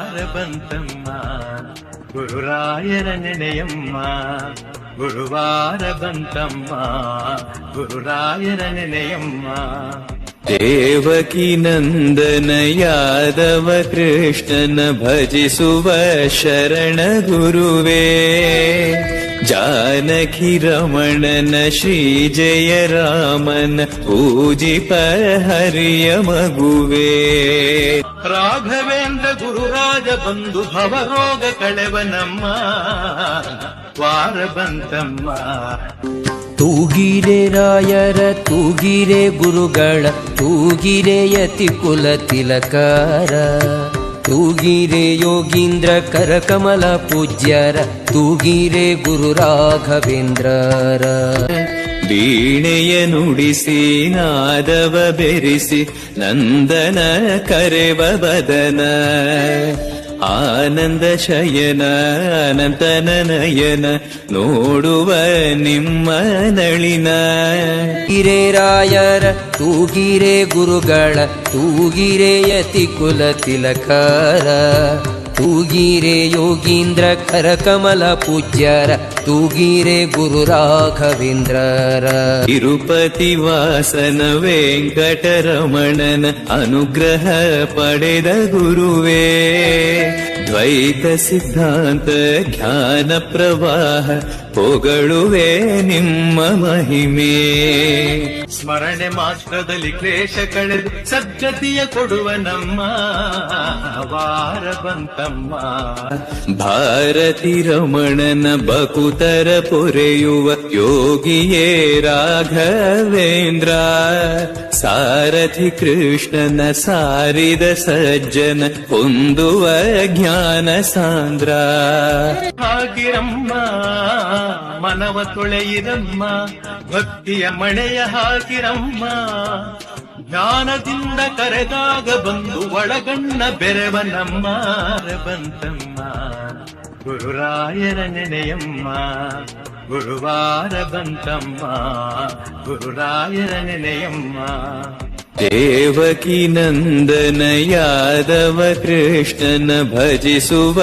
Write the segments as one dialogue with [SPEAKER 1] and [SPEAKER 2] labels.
[SPEAKER 1] வாரபந்தம்மா गुरुरायरनयम्मा गुरुवार बन्तम्मा गुरुरायरनयम्मा
[SPEAKER 2] देवकी नन्दन यादव कृष्ण न शरण गुरुवे जानकि रमणन न श्री जय रामन पूजिप हरियमगुवे
[SPEAKER 1] ರಾಘವೇಂದ್ರ ಗುರುರಾಜ ಬಂಧು ಭವರೋಗ ಕಳೆವನಮ್ಮ ವಾರ ಬಂತಮ್ಮ.
[SPEAKER 3] ತೂಗಿರೆ ರಾಯರ, ತೂಗಿರೆ ಗುರುಗಳ, ತೂಗಿರೆ ಯತಿ ಕುಲ ತಿಲಕಾರ. ತೂಗಿರೆ ಯೋಗೀಂದ್ರ, ಕರಕಮಲ ಪೂಜ್ಯರ, ತೂಗಿರೆ ಗುರು ರಾಘವೇಂದ್ರರ.
[SPEAKER 2] ವೀಣೆಯ ನುಡಿಸಿ, ನಾದವ ಬೆರೆಸಿ, ನಂದನ ಕರೆವ ಬದನ. ಆನಂದ ಶಯನ ಅನಂತನ ನಯನ, ನೋಡುವ ನಿಮ್ಮ ನಳಿನ.
[SPEAKER 3] ಹಿರೇರಾಯರ ರಾಯರ, ತೂಗಿರೆ ಗುರುಗಳ, ತೂಗಿರೆ ಯತಿ ಕುಲ ತಿಲಕಾರ. ತೂಗಿರೆ ಯೋಗೀಂದ್ರ ಕರಕಮಲ ಪೂಜ್ಯರ, ತೂಗಿರೆ ಗುರು ರಾಘವೇಂದ್ರರ.
[SPEAKER 2] ತಿರುಪತಿ ವಾಸನ ವೆಂಕಟರಮಣನ ಅನುಗ್ರಹ ಪಡೆದ ಗುರುವೇ. ದ್ವೈತ ಸಿದ್ಧಾಂತ ಜ್ಞಾನ ಪ್ರವಾಹ ಹೊಗಳುವೆ ನಿಮ್ಮ ಮಹಿಮೆ.
[SPEAKER 1] ಸ್ಮರಣೆ ಮಾತ್ರದಲ್ಲಿ ಕ್ಲೇಶ ಕಳೆದು ಸದ್ಗತಿಯ ಕೊಡುವ ನಮ್ಮ ವಾರ ಬಂತಮ್ಮ
[SPEAKER 2] ಭಾರತಿ ರಮಣನ ಬಕುತರ ಪೊರೆಯುವ ಯೋಗಿಯೇ ರಾಘವೇಂದ್ರ. ಸಾರಥಿ ಕೃಷ್ಣನ ಸಾರಿದ ಸಜ್ಜನ ಹೊಂದುವ ಜ್ಞಾನ ಸಾಂದ್ರ.
[SPEAKER 1] ಹಾಗಿರಮ್ಮ, ಮನವ ತೊಳೆಯಿರಮ್ಮ, ಭಕ್ತಿಯ ಮಣೆಯ ಹಾಕಿರಮ್ಮ ಜ್ಞಾನದಿಂದ ಕರೆದಾಗ ಬಂದು ಒಳಗಣ್ಣ ಬೆರೆವನಮ್ಮ ಬಂತಮ್ಮ ಗುರುರಾಯರ ನೆನೆಯಮ್ಮ ಗುರುವಾರ ಬಂತಮ್ಮ ಗುರುರಾಯರ ನೆನೆಯಮ್ಮ
[SPEAKER 2] ದೇವಕಿ ನಂದನ ಯಾದವ ಕೃಷ್ಣನ ಭಜಿಸುವ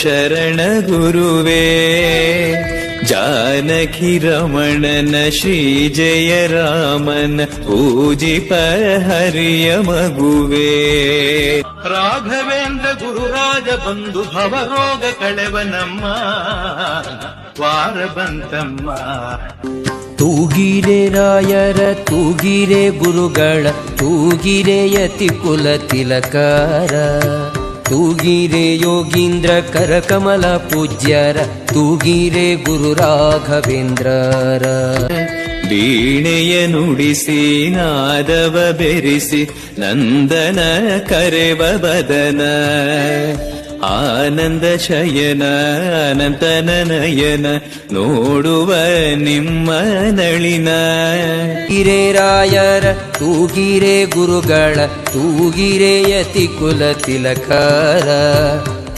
[SPEAKER 2] ಶರಣ ಗುರುವೇ ಜಾನಕಿ ರಮಣನ ಶ್ರೀ ಜಯ ರಾಮನ ಪೂಜಿ ಹರಿಯ ಮಗುವೇ.
[SPEAKER 1] ರಾಘವೇಂದ್ರ ಗುರುರಾಜ ಬಂಧು ಭವರೋಗ ಕಳೆವನಮ್ಮ ವಾರ ಬಂತಮ್ಮ.
[SPEAKER 3] ತೂಗಿರೆ ರಾಯರ ತೂಗಿರೆ ಗುರುಗಳ ತೂಗಿರೆ ಯತಿ ಕುಲ ತಿಲಕಾರ. ತೂಗಿರೆ ಯೋಗೀಂದ್ರ ಕರಕಮಲ ಪೂಜ್ಯರ ತೂಗಿರೆ ಗುರು ರಾಘವೇಂದ್ರರ.
[SPEAKER 2] ವೀಣೆಯ ನುಡಿಸಿ ನಾದವ ಬೆರಿಸಿ ನಂದನ ಕರೆವ ಬದನ. ಆನಂದ ಶಯನ ಅನಂತನ ನಯನ ನೋಡುವ ನಿಮ್ಮ ನಳಿನ.
[SPEAKER 3] ತೂಗಿರೆ ರಾಯರ, ತೂಗಿರೆ ಗುರುಗಳ, ತೂಗಿರೆ ಯತಿ ಕುಲ ತಿಲಕಾರ.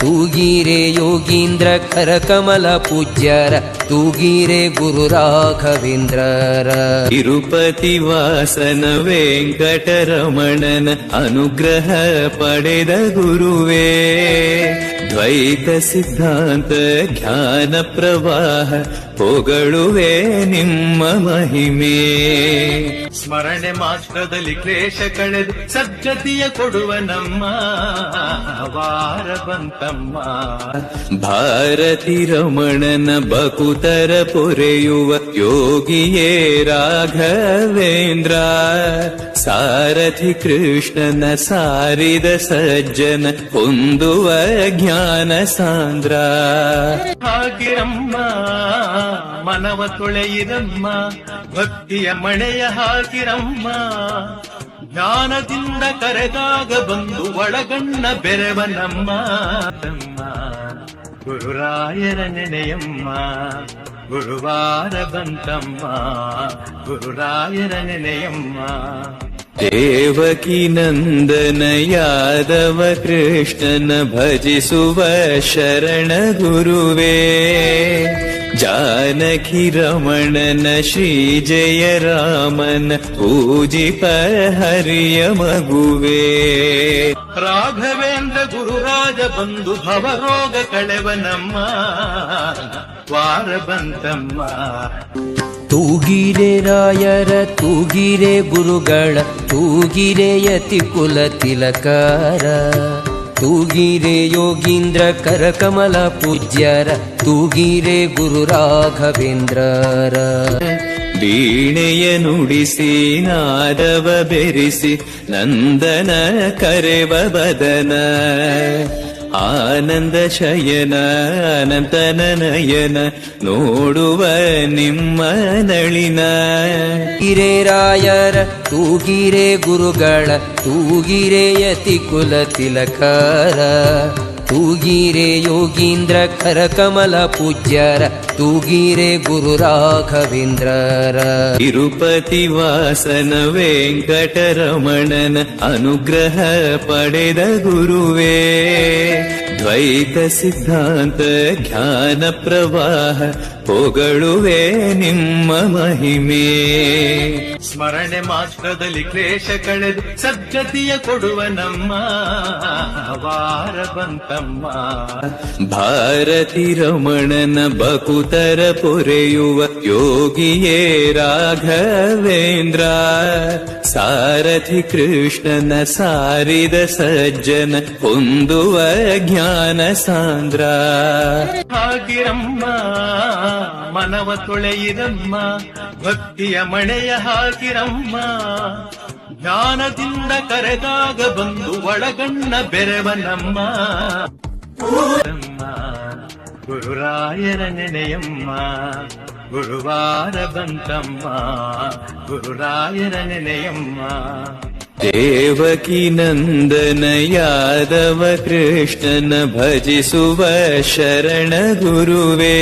[SPEAKER 3] ತೂಗಿರೆ ಯೋಗೀಂದ್ರ ಕರಕಮಲ ಪೂಜ್ಯರ, ತೂಗಿರೆ ಗುರು ರಾಘವೇಂದ್ರರ.
[SPEAKER 2] ತಿರುಪತಿ ವಾಸನ ವೆಂಕಟರಮಣನ ಅನುಗ್ರಹ ಪಡೆದ ಗುರುವೇ. ದ್ವೈತ ಸಿದ್ಧಾಂತ ಜ್ಞಾನ ಪ್ರವಾಹ ಹೊಗಳುವೆ ನಿಮ್ಮ ಮಹಿಮೆ.
[SPEAKER 1] ಸ್ಮರಣೆ ಮಾತ್ರದಲ್ಲಿ ಕ್ಲೇಶ ಕಳೆದು ಸಜ್ಜತಿಯ ಕೊಡುವ ನಮ್ಮ ವಾರ ಬಂತಮ್ಮ.
[SPEAKER 2] ಭಾರತಿ ರಮಣನ ಬಕುತರ ಪೊರೆಯುವ ಯೋಗಿಯೇ ರಾಘವೇಂದ್ರ. ಸಾರಥಿ ಕೃಷ್ಣನ ಸಾರಿದ ಸಜ್ಜನ ಹೊಂದುವ ಜ್ಞಾನ ಸಾಂದ್ರ
[SPEAKER 1] ಹಾಕಿರಮ್ಮ ಮನವ ತೊಳೆಯಿರಮ್ಮ, ಭಕ್ತಿಯ ಮಣೆಯ ಹಾಕಿರಮ್ಮ. ಜ್ಞಾನದಿಂದ ಕರೆದಾಗ ಬಂದು ಒಳಗಣ್ಣ ಬೆರವನಮ್ಮ. ತಮ್ಮ ಗುರುರಾಯರ ನೆನೆಯಮ್ಮ, ಗುರುವಾರ ಬಂತಮ್ಮ. ಗುರುರಾಯರ ನೆನೆಯಮ್ಮ.
[SPEAKER 2] ದೇವಕಿ ನಂದನ ಯಾದವ ಕೃಷ್ಣನ ಭಜಿಸುವ ಶರಣ ಗುರುವೇ. ಜಾನಕಿ ರಮಣನ ಶ್ರೀ ಜಯ ರಾಮನ ಪೂಜಿಪ ಹರಿಯ ಮಗುವೇ.
[SPEAKER 1] ರಾಘವೇಂದ್ರ ಗುರುರಾಜ ಬಂಧು ಭವರೋಗ ಕಳೆವನಮ್ಮ. ವಾರ ಬಂತಮ್ಮ.
[SPEAKER 3] ತೂಗಿರೆ ರಾಯರ ತೂಗಿರೆ ಗುರುಗಳ ತೂಗಿರೆ ಯತಿ ಕುಲ ತಿಲಕಾರ. ತೂಗಿರೆ ಯೋಗೀಂದ್ರ ಕರಕಮಲ ಪೂಜ್ಯರ ತೂಗಿರೆ ಗುರು ರಾಘವೇಂದ್ರರ.
[SPEAKER 2] ವೀಣೆಯ ನುಡಿಸಿ ನಾದವ ಬೆರಿಸಿ ನಂದನ ಕರೆವ ಬದನ ಆನಂದ ಶಯನ ಅನಂತನ ನಯನ ನೋಡುವ ನಿಮ್ಮ ನಳಿನ.
[SPEAKER 3] ತೂಗಿರೆ ರಾಯರ ತೂಗಿರೆ ಗುರುಗಳ ತೂಗಿರೆಯ ತಿಕುಲ ತಿಲಕಾರ. ತೂಗಿರೆ ಯೋಗೀಂದ್ರ ಕರಕಮಲ ಪೂಜ್ಯರ, ತೂಗಿರೆ ಗುರು ರಾಘವೇಂದ್ರರ.
[SPEAKER 2] ತಿರುಪತಿ ವಾಸನ ವೆಂಕಟರಮಣನ ಅನುಗ್ರಹ ಪಡೆದ ಗುರುವೇ. ದ್ವೈತ ಸಿದ್ಧಾಂತ ಜ್ಞಾನ ಪ್ರವಾಹ ಹೊಗಳುವೆ ನಿಮ್ಮ ಮಹಿಮೆ.
[SPEAKER 1] ಸ್ಮರಣೆ ಮಾತ್ರದಲ್ಲಿ ಕ್ಲೇಶ ಕಳೆದು ಸದ್ಗತಿಯ ಕೊಡುವ ನಮ್ಮ ವಾರ ಬಂತಮ್ಮ.
[SPEAKER 2] ಭಾರತಿ ರಮಣನ ಬಕುತರ ಪೊರೆಯುವ ಯೋಗಿಯೇ ರಾಘವೇಂದ್ರ. ಸಾರಥಿ ಕೃಷ್ಣನ ಸಾರಿದ ಸಜ್ಜನ ಹೊಂದುವ ಜ್ಞಾನ ಸಾಂದ್ರ.
[SPEAKER 1] ಹಾಕಿರಮ್ಮ ಮನವ ತೊಳೆಯಿರಮ್ಮ, ಭಕ್ತಿಯ ಮಣೆಯ ಹಾಕಿರಮ್ಮ ಜ್ಞಾನದಿಂದ ಕರೆದಾಗ ಬಂದು ಒಳಗಣ್ಣ ಬೆರೆವನಮ್ಮ. पुरुय रयम्मा गुरुवारबन्तम्मा पुरुराय रनयम्मा
[SPEAKER 2] देवकी नन्दन यादव कृष्णन भजि सुव शरण गुरुवे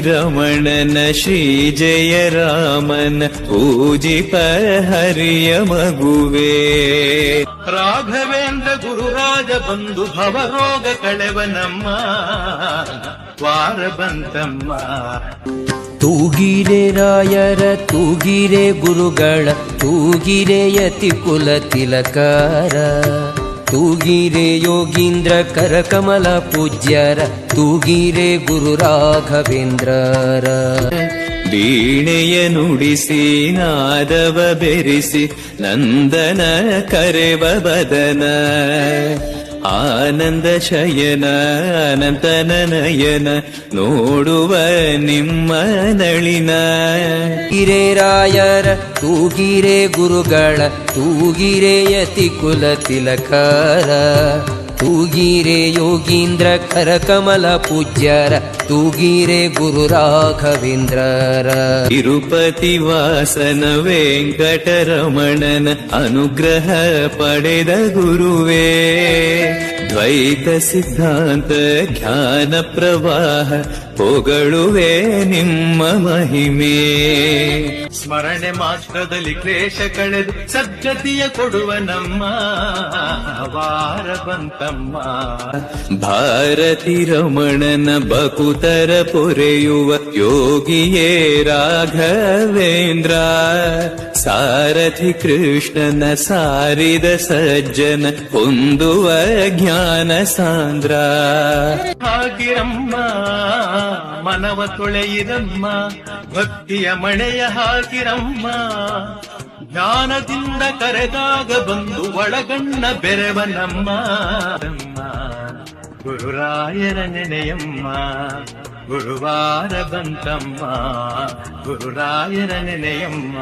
[SPEAKER 2] ರಮಣನ ಶ್ರೀ ಜಯ ರಾಮನ ಪೂಜಿ ಹರಿಯ ಮಗುವೇ.
[SPEAKER 1] ರಾಘವೇಂದ್ರ ಗುರುರಾಜ ಬಂಧು ಭವರೋಗ ಕಳೆವನಮ್ಮ ವಾರ ಬಂತಮ್ಮ.
[SPEAKER 3] ತೂಗಿರೆ ರಾಯರ ತೂಗಿರೆ ಗುರುಗಳ ತೂಗಿರೆ ಯತಿ ಕುಲ ತಿಲಕಾರ. ತೂಗಿರೆ ಯೋಗೀಂದ್ರ ಕರಕಮಲ ಪೂಜ್ಯರ ತೂಗಿರೆ ಗುರು ರಾಘವೇಂದ್ರರ.
[SPEAKER 2] ವೀಣೆಯ ನುಡಿಸಿ ನಾದವ ಬೆರಿಸಿ ನಂದನ ಕರೆವ ಬದನ. ಆನಂದ ಶಯನ ಅನಂತನ ನೋಡುವ ನಿಮ್ಮ ನಳಿನ.
[SPEAKER 3] ತೂಗಿರೆ ರಾಯರ ತೂಗಿರೆ ಗುರುಗಳ ತೂಗಿರೆ ಯತಿ ಕುಲ ತಿಲಕಾರ. ತೂಗಿರೆ ಯೋಗೀಂದ್ರ ಕರಕಮಲ ಪೂಜ್ಯರ ತೂಗಿರೆ ಗುರು ರಾಘವೇಂದ್ರರ.
[SPEAKER 2] ತಿರುಪತಿ ವಾಸನ ವೆಂಕಟರಮಣನ ಅನುಗ್ರಹ ಪಡೆದ ಗುರುವೇ. ದ್ವೈತ ಸಿದ್ಧಾಂತ ಜ್ಞಾನ ಪ್ರವಾಹ ಹೊಗಳುವೆ ನಿಮ್ಮ ಮಹಿಮೆ.
[SPEAKER 1] ಸ್ಮರಣೆ ಮಾತ್ರದಲ್ಲಿ ಕ್ಲೇಶ ಕಳೆದು ಸಜ್ಜತಿಯ ಕೊಡುವ ನಮ್ಮ ವಾರ ಬಂತಮ್ಮ.
[SPEAKER 2] ಭಾರತಿ ರಮಣನ ಬಕುತರ ಪೊರೆಯುವ ಯೋಗಿಯೇ ರಾಘವೇಂದ್ರ. ಸಾರಥಿ ಕೃಷ್ಣನ ಸಾರಿದ ಸಜ್ಜನ ಹೊಂದುವ ಜ್ಞಾನ ಸಾಂದ್ರ
[SPEAKER 1] ಹಾಗಿರಮ್ಮ, ಮನವ ತೊಳೆಯಿರಮ್ಮ, ಭಕ್ತಿಯ ಮಣೆಯ ಹಾಗಿರಮ್ಮ. ಜ್ಞಾನದಿಂದ ಕರೆದಾಗ ಬಂದು ಒಳಗಣ್ಣ ಬೆರೆವನಮ್ಮ. ಗುರುರಾಯರ ನೆನೆಯಮ್ಮ, ಗುರುವಾರ ಬಂತಮ್ಮ. ಗುರುರಾಯರ ನೆನೆಯಮ್ಮ.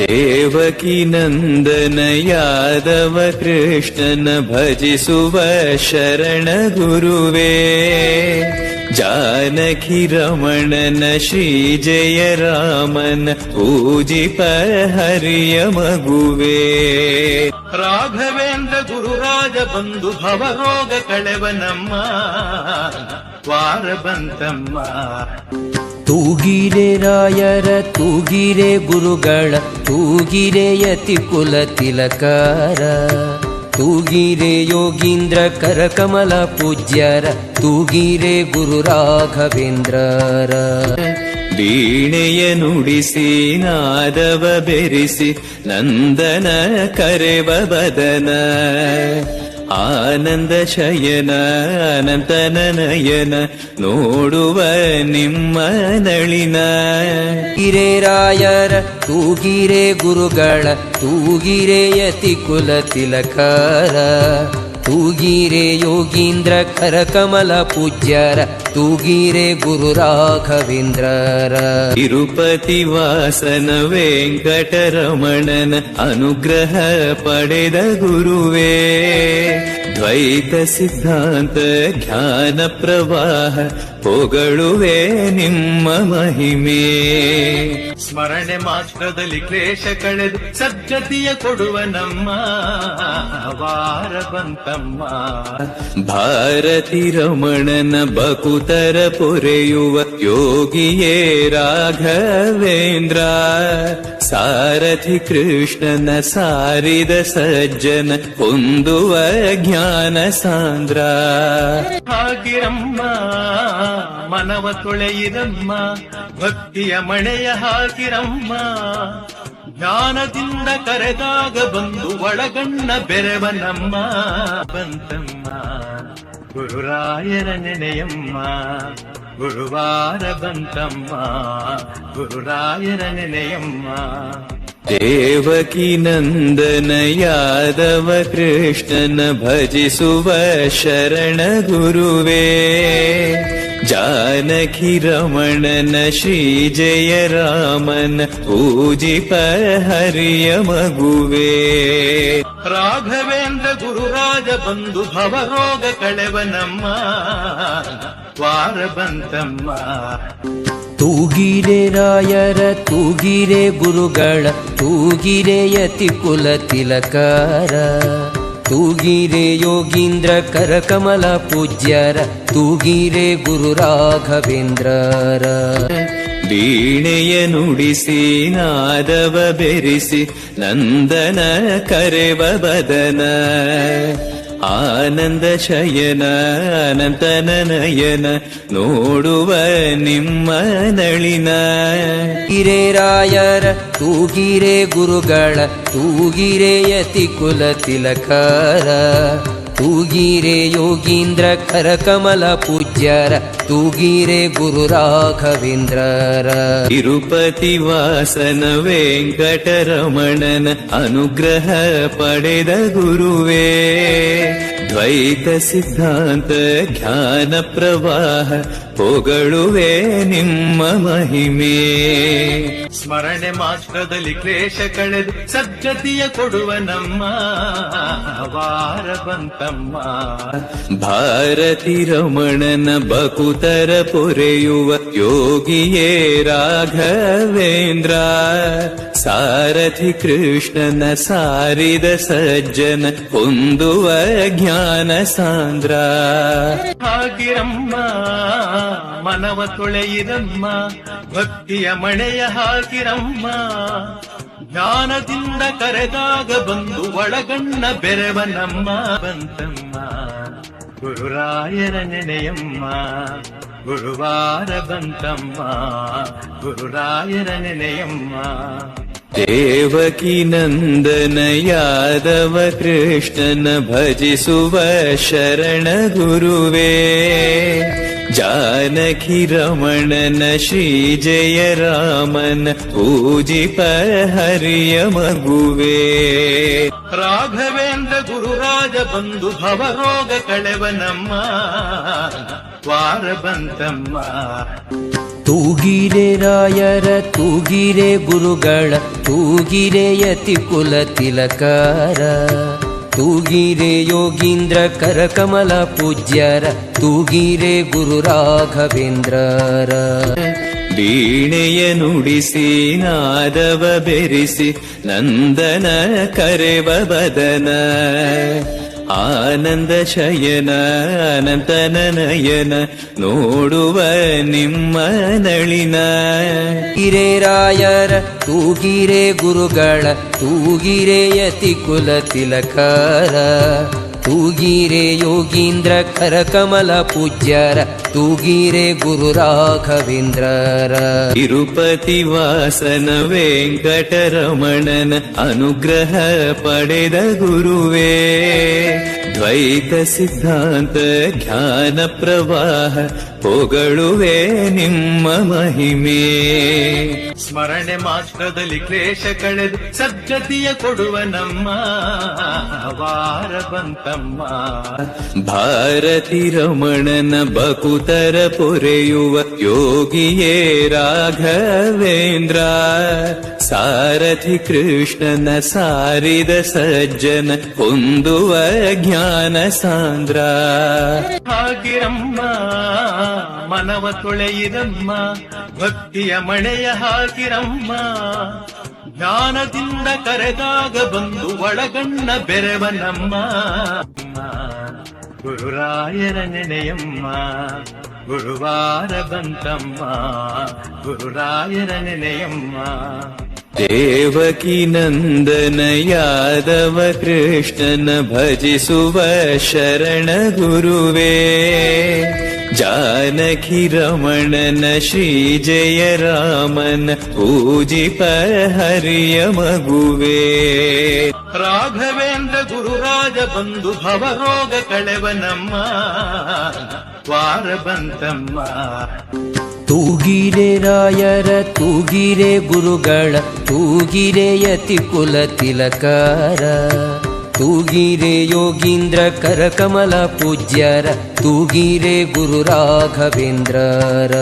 [SPEAKER 1] ेवकी
[SPEAKER 2] नन्दन यादव कृष्णन भजि शरण गुरुवे। जानकि रमणन न श्रीजय रामन पूजि हरिय
[SPEAKER 1] मगुवे राघवेन्द्र गुरुराज बन्धु भव कणवनमा वारम्मा
[SPEAKER 3] ತೂಗಿರೆ ರಾಯರ, ತೂಗಿರೆ ಗುರುಗಳ, ತೂಗಿರೆ ಯತಿ ಕುಲ ತಿಲಕಾರ. ತೂಗಿರೆ ಯೋಗೀಂದ್ರ, ಕರಕಮಲ ಪೂಜ್ಯರ, ತೂಗಿರೆ ಗುರು ರಾಘವೇಂದ್ರರ.
[SPEAKER 2] ವೀಣೆಯ ನುಡಿಸಿ, ನಾದವ ಬೆರಿಸಿ, ನಂದನ ಕರೆವ ಬದನ. ಆನಂದ ಶಯನ ಅನಂತನ ನಯನ ನೋಡುವ ನಿಮ್ಮ ನಳಿನ.
[SPEAKER 3] ಹಿರೇರಾಯರ ತೂಗಿರೆ ಗುರುಗಳ ತೂಗಿರೆ ಯತಿ ಕುಲ ತಿಲಕಾರ. ತೂಗಿರೆ ಯೋಗೀಂದ್ರ ಕರಕಮಲ ಪೂಜ್ಯರ, ತೂಗಿರೆ ಗುರು ರಾಘವೇಂದ್ರರ.
[SPEAKER 2] ತಿರುಪತಿ ವಾಸನ ವೆಂಕಟರಮಣನ ಅನುಗ್ರಹ ಪಡೆದ ಗುರುವೇ. ದ್ವೈತ ಸಿದ್ಧಾಂತ ಜ್ಞಾನ ಪ್ರವಾಹ ಹೊಗಳುವೆ ನಿಮ್ಮ ಮಹಿಮೆ.
[SPEAKER 1] ಸ್ಮರಣೆ ಮಾತ್ರದಲ್ಲಿ ಕ್ಲೇಶ ಕಳೆದು ಸಜ್ಜತಿಯ ಕೊಡುವ ನಮ್ಮ ವಾರ ಬಂತಮ್ಮ
[SPEAKER 2] ಭಾರತಿ ರಮಣನ ಬಕುತರ ಪೊರೆಯುವ ಯೋಗಿಯೇ ರಾಘವೇಂದ್ರ. ಸಾರಥಿ ಕೃಷ್ಣನ ಸಾರಿದ ಸಜ್ಜನ ಹೊಂದುವ ಜ್ಞಾನ ಸಾಂದ್ರ.
[SPEAKER 1] ಹಾಗಿರಮ್ಮ, ಮನವ ತೊಳೆಯಿರಮ್ಮ, ಭಕ್ತಿಯ ಮಣೆಯ ಹಾಕಿರಮ್ಮ ಜ್ಞಾನದಿಂದ ಕರೆದಾಗ ಬಂದು ಒಳಗಣ್ಣ ಬೆರೆವ ನಮ್ಮ ಬಂತಮ್ಮ ಗುರುರಾಯರ ನೆನೆಯಮ್ಮ. ಗುರುವಾರ ಬಂತಮ್ಮ ಗುರುರಾಯರ ನೆನೆಯಮ್ಮ.
[SPEAKER 2] ದೇವಕಿ ನಂದನ ಯಾದವ ಕೃಷ್ಣನ ಭಜಿಸುವ ಶರಣ ಗುರುವೇ. ಜಾನಕಿ ರಮಣನ ಶ್ರೀ ಜಯ ರಾಮನ ಪೂಜಿಪ ಹರಿಯ ಮಗುವೇ.
[SPEAKER 1] ರಾಘವೇಂದ್ರ ಗುರುರಾಜ ಬಂಧು ಭವರೋಗ ಕಳೆವ ನಮ್ಮ ವಾರ ಬಂತಮ್ಮ.
[SPEAKER 3] ತೂಗಿರೆ ರಾಯರ, ತೂಗಿರೆ ಗುರುಗಳ, ತೂಗಿರೆ ಯತಿ ಕುಲ ತಿಲಕಾರ. ತೂಗಿರೆ ಯೋಗೀಂದ್ರ ಕರಕಮಲ ಪೂಜ್ಯರ, ತೂಗಿರೆ ಗುರು ರಾಘವೇಂದ್ರರ.
[SPEAKER 2] ವೀಣೆಯ ನುಡಿಸಿ, ನಾದವ ಬೆರಿಸಿ, ನಂದನ ಕರೆವ ಬದನ. ಆನಂದ ಶಯನ ಅನಂತನ ನಯನ ನೋಡುವ ನಿಮ್ಮ ನಳಿನ.
[SPEAKER 3] ಹಿರೇರಾಯರ ತೂಗಿರೆ ಗುರುಗಳ ತೂಗಿರೆ ಯತಿ ಕುಲ ತಿಲಕಾರ. ತೂಗಿರೆ ಯೋಗೀಂದ್ರ ಕರಕಮಲ ಪೂಜ್ಯರ ತೂಗಿರೆ ಗುರು ರಾಘವೇಂದ್ರರ.
[SPEAKER 2] ತಿರುಪತಿ ವಾಸನ ವೆಂಕಟರಮಣನ ಅನುಗ್ರಹ ಪಡೆದ ಗುರುವೇ. ದ್ವೈತ ಸಿದ್ಧಾಂತ ಜ್ಞಾನ ಪ್ರವಾಹ ಹೊಗಳುವೆ ನಿಮ್ಮ ಮಹಿಮೆ.
[SPEAKER 1] ಸ್ಮರಣೆ ಮಾತ್ರದಲ್ಲಿ ಕ್ಲೇಶ ಕಳೆದು ಸಜ್ಜತಿಯ ಕೊಡುವ ನಮ್ಮ ವಾರ ಬಂತಮ್ಮ
[SPEAKER 2] ಭಾರತಿ ರಮಣನ ಬಕುತರ ಪೊರೆಯುವ ಯೋಗಿಯೇ ರಾಘವೇಂದ್ರ. ಸಾರಥಿ ಕೃಷ್ಣನ ಸಾರಿದ ಸಜ್ಜನ ಹೊಂದುವ ಜ್ಞಾನ ಸಾಂದ್ರ.
[SPEAKER 1] ಹಾಕಿರಮ್ಮ ಮನವ ತೊಳೆಯಿರಮ್ಮ, ಭಕ್ತಿಯ ಮಣೆಯ ಹಾಕಿರಮ್ಮ ಜ್ಞಾನದಿಂದ ಕರೆದಾಗ ಬಂದು ಒಳಗಣ್ಣ ಬೆರೆವ ನಮ್ಮ ಬಂತಮ್ಮ ಗುರುರಾಯರ ನೆನೆಯಮ್ಮ ಗುರುವಾರ ಬಂತಮ್ಮ ಗುರುರಾಯರ ನೆನೆಯಮ್ಮ
[SPEAKER 2] ದೇವಕಿ ನಂದನ ಯಾದವ ಕೃಷ್ಣನ ಭಜಿಸುವ ಶರಣ ಗುರುವೇ ಜಾನಕಿ ರಮಣನ ಶ್ರೀ ಜಯ ರಾಮನ ಪೂಜಿಪ ಹರಿಯ ಮಗುವೇ
[SPEAKER 1] ರಾಘವೇಂದ್ರ ಗುರುರಾಜ ಬಂಧು ಭವರೋಗ ಕಳೆವ ನಮ್ಮ ವಾರ ಬಂತಮ್ಮ
[SPEAKER 3] ತೂಗಿರೆ ರಾಯರ ತೂಗಿರೆ ಗುರುಗಳ ತೂಗಿರೆ ಯತಿ ಕುಲ ತಿಲಕಾರ ತೂಗಿರೆ ಯೋಗೀಂದ್ರ ಕರಕಮಲ ಪೂಜ್ಯರ ತೂಗಿರೆ ಗುರು ರಾಘವೇಂದ್ರರ.
[SPEAKER 2] ವೀಣೆಯ ನುಡಿಸಿ ನಾದವ ಬೆರೆಸಿ ನಂದನ ಕರೆವ ಬದನ. ಆನಂದ ಶಯನ ಅನಂತನ ನಯನ ನೋಡುವ ನಿಮ್ಮ ನಳಿನ.
[SPEAKER 3] ಹಿರೇರಾಯರ ತೂಗಿರೆ ಗುರುಗಳ ತೂಗಿರೆ ಯತಿ ಕುಲ ತಿಲಕಾರ. ತೂಗಿರೆ ಯೋಗೀಂದ್ರ ಕರಕಮಲ ಪೂಜ್ಯರ, ತೂಗಿರೆ ಗುರು ರಾಘವೇಂದ್ರರ.
[SPEAKER 2] ತಿರುಪತಿ ವಾಸನ ವೆಂಕಟರಮಣನ ಅನುಗ್ರಹ ಪಡೆದ ಗುರುವೇ. ದ್ವೈತ ಸಿದ್ಧಾಂತ ಜ್ಞಾನ ಪ್ರವಾಹ ಹೊಗಳುವೆ ನಿಮ್ಮ ಮಹಿಮೆ.
[SPEAKER 1] ಸ್ಮರಣೆ ಮಾತ್ರದಲ್ಲಿ ಕ್ಲೇಶ ಕಳೆದು ಸದ್ಗತಿಯ ಕೊಡುವ ನಮ್ಮ ವಾರ ಬಂತಮ್ಮ.
[SPEAKER 2] ಭಾರತಿ ರಮಣನ ಬಕುತರ ಪೊರೆಯುವ ಯೋಗಿಯೇ ರಾಘವೇಂದ್ರ. ಸಾರಥಿ ಕೃಷ್ಣನ ಸಾರಿದ ಸಜ್ಜನ ಹೊಂದುವ ಜ್ಞಾನ ಸಾಂದ್ರ
[SPEAKER 1] ಹಾಕಿರಮ್ಮ ಮನವ ತೊಳೆಯಿರಮ್ಮ ಭಕ್ತಿಯ ಮಳೆಯ ಹಾಕಿರಮ್ಮ ಜ್ಞಾನದಿಂದ ಕರೆದಾಗ ಬಂದು ಒಳಗಣ್ಣ ಬೆರೆವ ನಮ್ಮ ಗುರುರಾಯರ ನೆನೆಯಮ್ಮ ಗುರುವಾರ ಬಂತಮ್ಮ ಗುರುರಾಯರ ನೆನೆಯಮ್ಮ
[SPEAKER 2] ದೇವಕಿ ನಂದನ ಯಾದವ ಕೃಷ್ಣನ ಭಜಿಸುವ ಶರಣ ಗುರುವೇ. ಜಾನಕಿ ರಮಣನ ಶ್ರೀ ಜಯ ರಾಮನ ಪೂಜಿಪ ಹರಿಯ ಮಗುವೇ.
[SPEAKER 1] ರಾಘವೇಂದ್ರ ಗುರುರಾಜ ಬಂಧು ಭವರೋಗ ಕಳೆವ ನಮ್ಮ ವಾರ ಬಂತಮ್ಮ.
[SPEAKER 3] ತೂಗಿರೆ ರಾಯರ ತೂಗಿರೆ ಗುರುಗಳ ತೂಗಿರೆ ಯತಿ ಕುಲ ತಿಲಕಾರ. ತೂಗಿರೆ ಯೋಗೀಂದ್ರ ಕರಕಮಲ ಪೂಜ್ಯರ ತೂಗಿರೆ ಗುರು ರಾಘವೇಂದ್ರರ.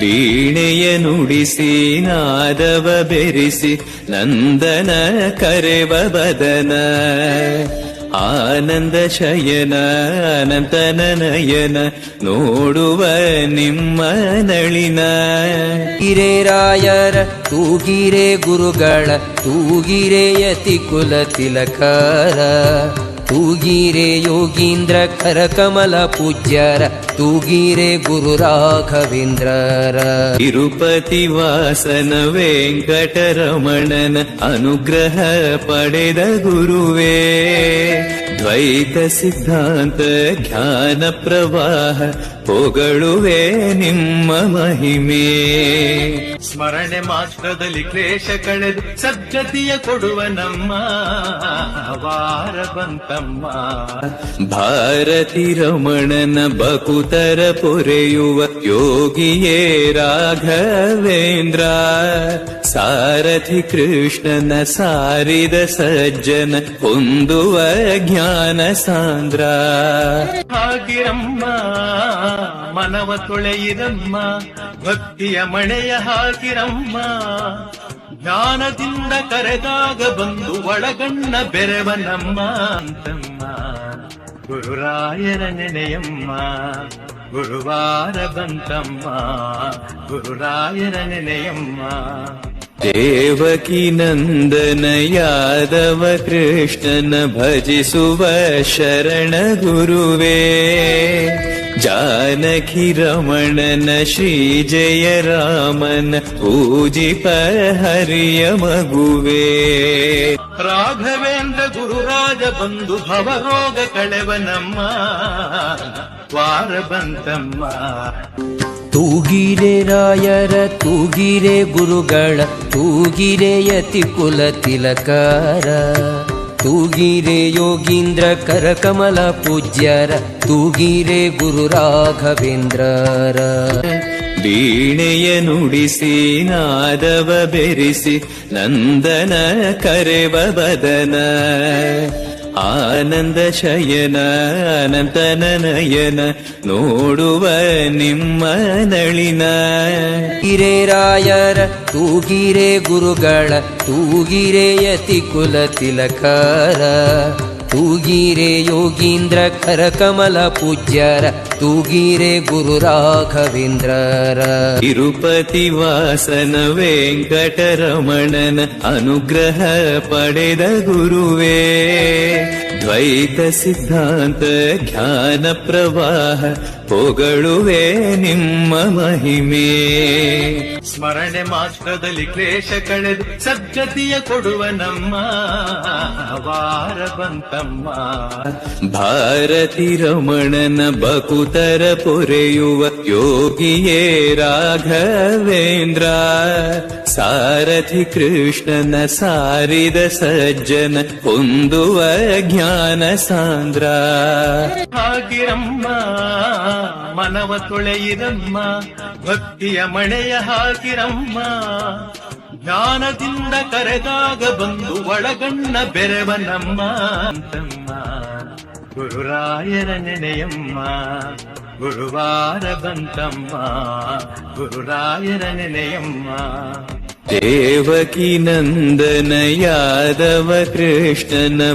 [SPEAKER 2] ವೀಣೆಯ ನುಡಿಸಿ ನಾದವ ಬೆರಿಸಿ ನಂದನ ಕರೆವ ಬದನ. ಆನಂದ ಶಯನ ಅನಂತನ ನೋಡುವ ನಿಮ್ಮ ನಳಿನ.
[SPEAKER 3] ತೂಗಿರೆ ರಾಯರ ತೂಗಿರೆ ಗುರುಗಳ ತೂಗಿರೆ ಯತಿ ಕುಲ ತಿಲಕಾರ. ತೂಗಿರೆ ಯೋಗೀಂದ್ರ ಕರಕಮಲ ಪೂಜ್ಯರ ತೂಗಿರೆ ಗುರು ರಾಘವೇಂದ್ರರ.
[SPEAKER 2] ತಿರುಪತಿ ವಾಸನ ವೆಂಕಟರಮಣನ ಅನುಗ್ರಹ ಪಡೆದ ಗುರುವೇ. ದ್ವೈತ ಸಿದ್ಧಾಂತ ಜ್ಞಾನ ಪ್ರವಾಹ ಹೊಗಳುವೆ ನಿಮ್ಮ ಮಹಿಮೆ.
[SPEAKER 1] ಸ್ಮರಣೆ ಮಾತ್ರದಲ್ಲಿ ಕ್ಲೇಶ ಕಳೆದು ಸದ್ಗತಿಯ ಕೊಡುವ ನಮ್ಮ ವಾರ ಬಂತಮ್ಮ
[SPEAKER 2] ಭಾರತಿ ರಮಣನ ಬಕುತರ ಪೊರೆಯುವ ಯೋಗಿಯೇ ರಾಘವೇಂದ್ರ. ಸಾರಥಿ ಕೃಷ್ಣನ ಸಾರಿದ ಸಜ್ಜನ ಹೊಂದುವ ಜ್ಞಾನ ಸಾಂದ್ರ.
[SPEAKER 1] ಹಾಗಿರಮ್ಮ, ಮನವ ತೊಳೆಯಿರಮ್ಮ, ಭಕ್ತಿಯ ಮಳೆಯ ಹಾಕಿರಮ್ಮ ಜ್ಞಾನದಿಂದ ಕರೆದಾಗ ಬಂದು ಒಳಗಣ್ಣ ಬೆರೆವ ನಮ್ಮ ಅಂತಮ್ಮ ಗುರುರಾಯರ ನೆನೆಯಮ್ಮ ಗುರುವಾರ ಬಂತಮ್ಮ ಗುರುರಾಯರ ನೆನೆಯಮ್ಮ
[SPEAKER 2] ದೇವಕಿ ನಂದನ ಯಾದವ ಕೃಷ್ಣನ ಭಜಿಸುವ ಶರಣ ಗುರುವೇ ಜಾನಕಿ ರಮಣನ ಶ್ರೀ ಜಯ ರಾಮನ ಪೂಜಿಪ ಹರಿಯ ಮಗುವೇ.
[SPEAKER 1] ರಾಘವೇಂದ್ರ ಗುರುರಾಜ ಬಂಧು ಭವರೋಗ ಕಳೆವ ನಮ್ಮ ವಾರ ಬಂತಮ್ಮ.
[SPEAKER 3] ತೂಗಿರೆ ರಾಯರ ತೂಗಿರೆ ಗುರುಗಳ ತೂಗಿರೆ ಯತಿ ಕುಲ ತಿಲಕಾರ. ತೂಗಿರೆ ಯೋಗೀಂದ್ರ ಕರಕಮಲ ಪೂಜ್ಯರ ತೂಗಿರೆ ಗುರು ರಾಘವೇಂದ್ರರ.
[SPEAKER 2] ವೀಣೆಯ ನುಡಿಸಿ ನಾದವ ಬೆರಿಸಿ ನಂದನ ಕರೆವ ಬದನ. ಆನಂದ ಶಯನ ನಯನ ನೋಡುವ ನಿಮ್ಮ ನಳಿನ.
[SPEAKER 3] ತೂಗಿರೆ ರಾಯರ ತೂಗಿರೆ ಗುರುಗಳ ತೂಗಿರೆ ಯತಿ ಕುಲ ತಿಲಕಾರ. ತೂಗಿರೆ ಯೋಗೀಂದ್ರ ಕರಕಮಲ ಪೂಜ್ಯರ, ತೂಗಿರೆ ಗುರು ರಾಘವೇಂದ್ರರ.
[SPEAKER 2] ತಿರುಪತಿ ವಾಸನ ವೆಂಕಟರಮಣನ ಅನುಗ್ರಹ ಪಡೆದ ಗುರುವೇ. ದ್ವೈತ ಸಿದ್ಧಾಂತ ಜ್ಞಾನ ಪ್ರವಾಹ ಹೊಗಳುವೆ ನಿಮ್ಮ ಮಹಿಮೆ.
[SPEAKER 1] ಸ್ಮರಣೆ ಮಾತ್ರದಲ್ಲಿ ಕ್ಲೇಶ ಕಳೆದು ಸಜ್ಜತಿಯ ಕೊಡುವ ನಮ್ಮ ವಾರ ಬಂತಮ್ಮ.
[SPEAKER 2] ಭಾರತಿ ರಮಣನ ಬಕುತರ ಪೊರೆಯುವ ಯೋಗಿಯೇ ರಾಘವೇಂದ್ರ. ಸಾರಥಿ ಕೃಷ್ಣನ ಸಾರಿದ ಸಜ್ಜನ ಹೊಂದುವ ಜ್ಞಾನ ಸಾಂದ್ರ
[SPEAKER 1] ಹಾಕಿರಮ್ಮ ಮನವ ತೊಳೆಯಿರಮ್ಮ ಭಕ್ತಿಯ ಮಣೆಯ ಹಾಕಿರಮ್ಮ. ಜ್ಞಾನದಿಂದ ಕರೆದಾಗ ಬಂದು ಒಳಗಣ್ಣ ಬೆರೆವನಮ್ಮ ಅಂತಮ್ಮ. ಗುರುರಾಯರ ನೆನೆಯಮ್ಮ, ಗುರುವಾರ ಬಂತಮ್ಮ. ಗುರುರಾಯರ ನೆನೆಯಮ್ಮ.
[SPEAKER 2] ದೇವಕಿ ನಂದನ ಯಾದವ ಕೃಷ್ಣನ